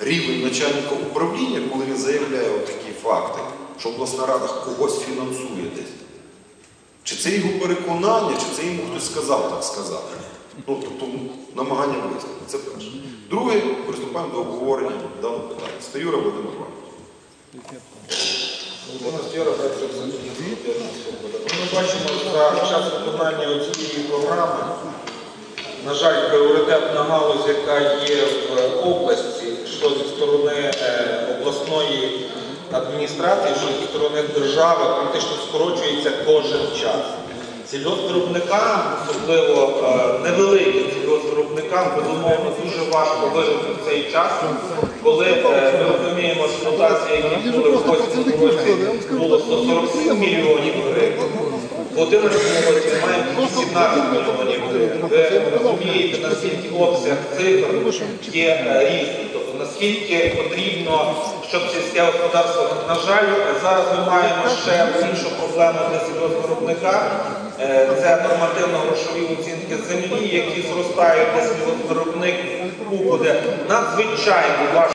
рівень начальника управління, коли він заявляє такі факти, що обласна рада когось фінансує десь. Чи це його переконання, чи це йому хтось сказав так сказати? Ну, тобто ну, намагання вияснити. Це перше. Друге, приступаємо до обговорення даного питання. Стаюра Володимир Іванович. Ми бачимо за час виконання цієї програми, на жаль, пріоритетна галузь, яка є в області, що зі сторони е, обласної адміністрації, що зі сторони держави, практично скорочується кожен час. Сільгоспвиробникам, особливо е, невеликим сільгоспвиробникам, безумовно дуже важко вижити в цей час, коли е, ми розуміємо, що дотація, які були в 8 році, було 147 мільйонів гривень. В 11 році маємо 18 мільйонів гривень. Ви розумієте, наскільки обсяг цифр є е, різний. Тобто наскільки потрібно, щоб сільське господарство, на жаль, зараз ми маємо ще іншу проблему для сільгоспвиробника. Е, Це нормативно-грошові оцінки землі, які зростають для сільгоспвиробнику буде надзвичайно важко.